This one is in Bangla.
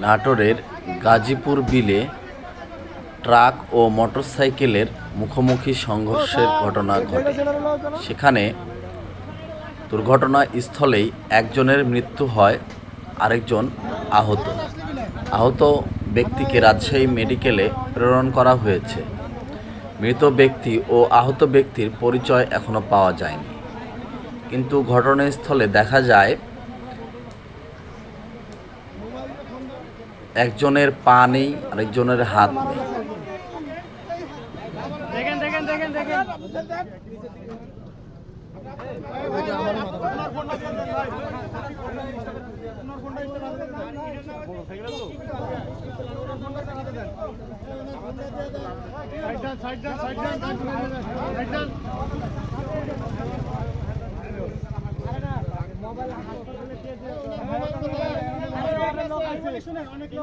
নাটোরের গাজীপুর বিলে ট্রাক ও মোটরসাইকেলের মুখোমুখি সংঘর্ষের ঘটনা ঘটে। সেখানে দুর্ঘটনাস্থলেই একজনের মৃত্যু হয়, আরেকজন আহত। আহত ব্যক্তিকে রাজশাহী মেডিকেলে প্রেরণ করা হয়েছে। মৃত ব্যক্তি ও আহত ব্যক্তির পরিচয় এখনও পাওয়া যায়নি। কিন্তু ঘটনাস্থলে দেখা যায় একজনের পা নেই আরেকজনের হাত নেই। দেখেন দেখেন দেখেন দেখেন মোবাইল